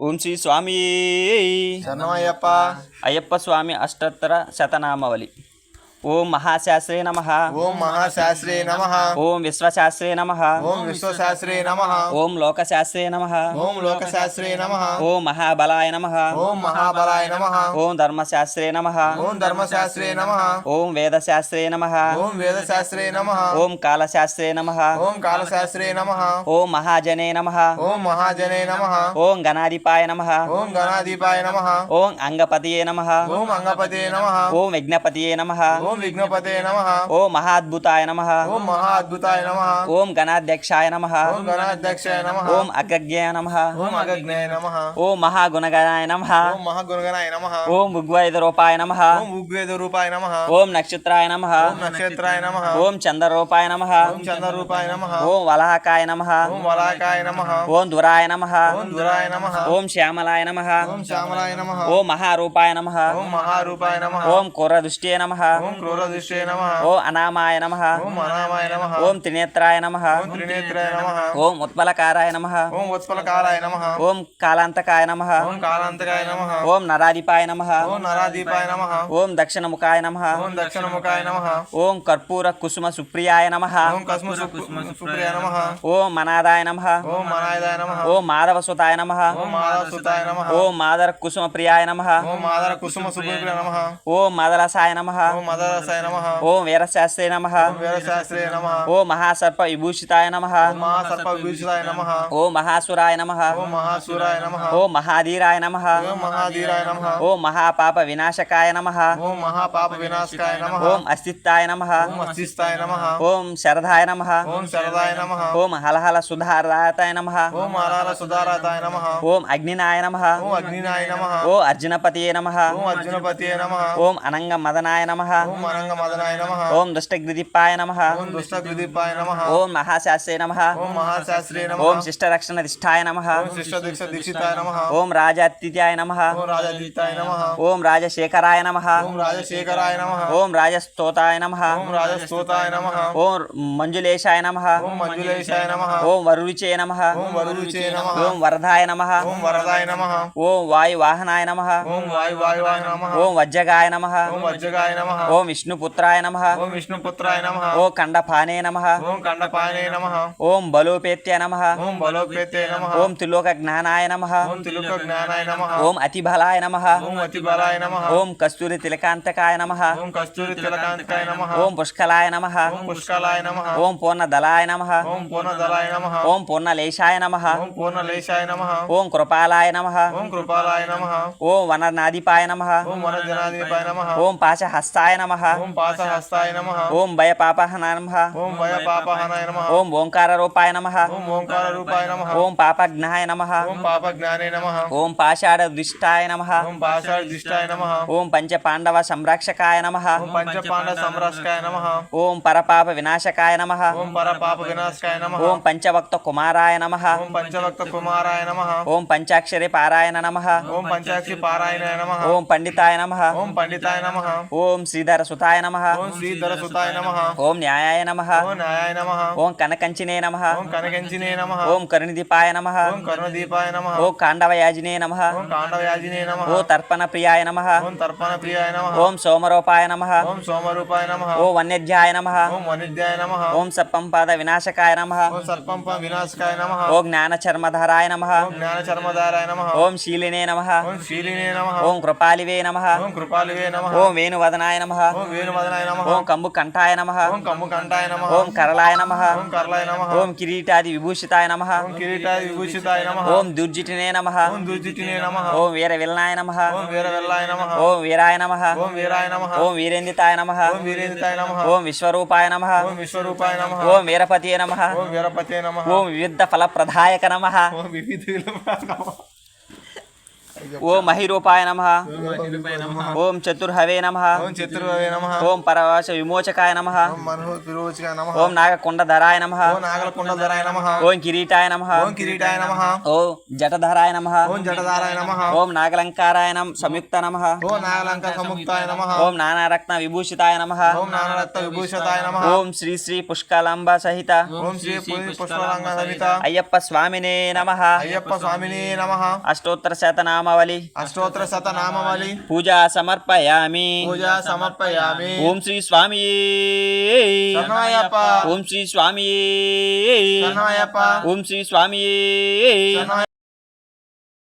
ఓం శ్రీ స్వామి అయ్యప్ప స్వామి అష్టోత్తర శతనామవళి. ఓం మహాశాస్త్రే నమ ఓం మహాశాస్త్రే నమ ఓం విశ్వశాస్త్రే నమ ఓం విశ్వశాస్త్రే నమ ఓం లోకశాస్త్రే నమ ఓం లోకశాస్త్రే నమ ఓం మహాబలాయ నమ ఓం మహాబలాయ నమ ఓం ధర్మశాస్త్రే నమ ఓం ధర్మశాస్త్రే నమ ఓం వేదశాస్త్రే నమ ఓం వేదశాస్త్రే నమ ఓం కాలశాస్త్రే నమ ఓం కాలశాస్త్రే నమ ఓం మహాజనే నమ ఓం మహాజనే నమ ఓం గణాధిపాయ నమ ఓం గణాధిపాయ నమ ఓం అంగపతియే నమ ఓం అంగపతే నమ ఓం విఘ్నపతియే నమ ఓం విఘ్నపతే నమ ఓం మహాద్భుతాయ నమ ఓం మహా అద్భుతాయ నమ ఓం గణాధ్యక్షాయ నమ ఓం గణాధ్యక్షాయ నమ ఓం అగ్రజ్ఞాయ నమ ఓం అగజ్ఞాయ నమ ఓం మహాగుణగణాయ నమ ఓం మహాగుణగణాయ నమ ఓం భుగ్వైదరూపాయ నమ ఓం ఉగ్వేద రూపాయ నమ ఓం నక్షత్రాయ నమ ఓం నక్షత్రాయ నమ ఓం చంద్రరూపాయ నమ ఓం చంద్రరూపాయ నమ ఓం వలహకాయ నమ ఓం వలాకాయ నమ ఓం దురాయ నమ ఓం దురాయ నమ ఓం శ్యామలాయ నమ ఓం శ్యామలాయ నమ ఓం మహారూపాయ నమ ఓం మహారూపాయ నమ ఓం కుర్రదృష్టియే నమ ఓం క్రూరదృష్టే నమ ఓం అనామాయ నమ ఓం అనామాయ నమ ఓం త్రినేత్రాయ నమ ఓం త్రినేత్రాయ నమ ఓం ఉత్పలకారాయ నమ ఓం ఉత్పలకారాయ నమ ఓం కాలాంతకాయ నమ ఓం కాలాంతకాయ నమ ఓం నరాధిపాయ నమ ఓం నరాదీపాయ నమ ఓం దక్షిణముఖాయ నమ ఓం దక్షిణముఖాయ నమ ఓం కర్పూర కుసుమ సుప్రియాయ నమ ఓం కస్మ సుప్రియ నమ ఓం మనాదాయ నమ ఓం మనాయదాయ నమ ఓం మాధవసుతాయ నమ ఓం మాధవ సుతాయ నమ ఓం మాదర కుసుమ ప్రియాయ నమ ఓం మాదర కుసుమ సుప్రియ నమ ఓం మదరసాయ నమ ఓం మదరసాయ నమ ఓం వీరశాస్త్రే నమ ఓం వీరశాస్త్రే నమ ఓం మహాసర్ప విభూషితాయ నమ మహాసర్ప విభూషితాయ నమ ఓం మహాసురాయ నమ ఓం మహాసూరాయ నమ ఓం మహాధీరాయ నమ ఓం మహాధీరాయ నమ ఓం మహాపాప వినాశకాయ నమ ఓం మహాపాప వినాశకాయ నమ ఓం అస్థిత్తాయ నమ ఓం అస్థిస్తాయ నమ ఓం శరదాయ నమ ఓం శరదాయ నమ ఓం హలహల సుధారాతాయ నమ ఓం అరాల సుధారాతాయ నమ ఓం అగ్నినాయ నమ ఓం అగ్నినాయ నమ ఓం అర్జునపతియే నమ ఓం అర్జునపతియే నమ ఓం అనంగ మదనాయ నమ ఓం అనంగ మదనాయ నమ ఓం దుష్టగ్రిదిప్పాయ నమ ఓం దుష్టగ్రదీపాయ నమ ఓం మహాశాస్త్రే నమ ఓం మహాశాస్త్రే నమ ఓం శిష్టరక్షణ దిష్టాయ నమ ఓం శిష్ట దీక్ష దీక్షితాయ నమ ఓం రాజాతిథ్యాయ నమ ఓం రాజదీతాయ నమ ఓం రాజశేఖరాయ నమ ఓం రాజశేఖరాయ నమ ఓం రాజస్తోతాయ నమ ఓం రాజస్తోతాయ నమ ఓం మంజులేశాయ నమ ఓం మంజులేశాయ నమ ఓం వరురుచే నమ ఓం వరురుచే నమ ఓం వరదాయ నమ ఓం వరదాయ నమ ఓం వాయువాహనాయ నమ ఓం వాయు వాయువాయ నమ ఓం వజ్రగాయ నమ ఓం వజ్రగాయ నమ ఓం విష్ణుపుత్రాయ నమ ఓం విష్ణుపుత్రాయ నమ ఓం ఖండపానే నమ ఓం కండపాయనే నమ ఓం బలోపేత్య నమ ఓం బలోపేతే నమ ఓం త్రిలోక జ్ఞానాయ నమ ఓం తిలుక జ్ఞానాయ నమ ఓం అతిబలాయ నమ ఓం అతిబలాయ నమ ఓం కస్తూరి తిలకాంతకాయ నమ ఓం కస్తూరి తిలకాంతకాయ నమ ఓం పుష్కలాయ నమ ఓం పుష్కలాయ నమ ఓం పూర్ణదలాయ నమ ఓం పూర్ణదలాయ నమ ఓం పూర్ణలేశాయ నమ ఓం పూర్ణలేశాయ నమ ఓం కృపాలాయ నమ ఓం కృపాలాయ నమ ఓం వననాదిపాయ నమ ఓం వనజనాధిపాయ నమ ఓం పాశహస్తాయ నమ ఓం పాసహస్తాయ నమ ఓం భయపాపహన నమ ఓం భయ పాపహనాయ నమ ఓం ఓంకార రూపాయ నమ ఓం ఓంకార రూపాయ నమ ఓం పాపజ్ఞాయ నమ ఓం పాప జ్ఞానే నమ ఓం పాషాఢ దృష్టాయ నమ ఓం పాషాఢ దిష్టాయ నమ ఓం పంచ పాండవ సంరక్షకాయ నమ ఓం పంచపాండ సంరక్షకాయ నమ ఓం పరపాప వినాశకాయ నమ ఓం పర పాప వినాశకాయ నమ ఓం పంచభక్త కుమారాయ నమ ఓం పంచభక్త కుమారాయ నమ ఓం పంచాక్షరి పారాయణ నమ ఓం పంచాక్షి పారాయణాయ నమ ఓం సుతాయ నమ ఓం శ్రీధర సుతాయ నమ ఓం న్యాయాయ నమ ఓం న్యాయాయ నమ ఓం కనకంచినే నమ ఓం కనకంచినే నమ ఓం కరుణిదీపాయ నమ ఓం కరుణదీపాయ నమ ఓం కాండవయాజినే నమ ఓం కాండవ్యాజినే నమ ఓ తర్పణ ప్రియాయ నమ ఓం తర్పణ ప్రియాయ నమ ఓం సోమరూపాయ నమ ఓం సోమరూపాయ నమ ఓ వన్యధ్యాయ నమ ఓం వనిద్యాయ నమ ఓం సప్పంపాద వినాశకాయ నమ ఓం సర్పంప వినాశకాయ నమ ఓ జ్ఞాన చర్మధరాయ నమ ఓం జ్ఞాన చర్మధారాయ నమ ఓం శీలినే నమ ఓం శీలినే నమ ఓం కృపాలివే నమ ఓం కృపాలివే నమ ఓం వేణువదనాయ నమ ఓం వేణుమదనాయ నమ ఓం కంబు కంఠాయ నమ ఓం కమ్ము కంఠాయ నమ ఓం కరళాయ నమ ఓం కర్లాయ నమ ఓం కిరీటాది విభూషితాయ నమ ఓం కిరీటాయ విభూషితాయ నమ ఓం దుర్జిటినే నమ ఓం దుర్జిటినే నమ ఓం వీర విల్నాయ నమ ఓం వీర వెల్లాయ నమ ఓం వీరాయ నమ ఓం వీరాయ నమ ఓం వీరేందితాయ నమ ఓం వీరేంద్రాయ నమ ఓం విశ్వరూపాయ నమ ఓం విశ్వరూపాయ నమ ఓం వీరపతియే నమ ఓం వీరపతే నమ ఓం వివిధ ఫలప్రదాయక నమ ఓం వివిధ నమ ఓం మహిరూపాయ నమ ఓం చతుర్హవే నమ ఓం చతుర్వే నమ ఓం పరవాస విమోచకాయ నమ ఓం నాగకొండధరాయ నమ ఓం కిరీటాయ నమ ఓం కిరీటాయ నమ ఓం జటధరాయ నమ ఓం జటధారాయ నమ ఓం నాగలంకారాయ నమ సంయుక్త నమ ఓం నాగలంక సముక్తాయ నమ ఓం నానారత్న విభూషితాయ నమ ఓం నానరత్న విభూషితాయ నమ ఓం శ్రీ శ్రీ పుష్కలాంబ సహిత అయ్యప్ప స్వామినే నమ అయ్యప్ప స్వామిని నమ అష్టోత్తర శతనామావళి అష్టోత్తర శత నామవళి పూజా సమర్పయామి. పూజ సమర్పయామి. ఓం శ్రీ స్వామి. ఓం శ్రీ స్వామి. ఓం శ్రీ స్వామి.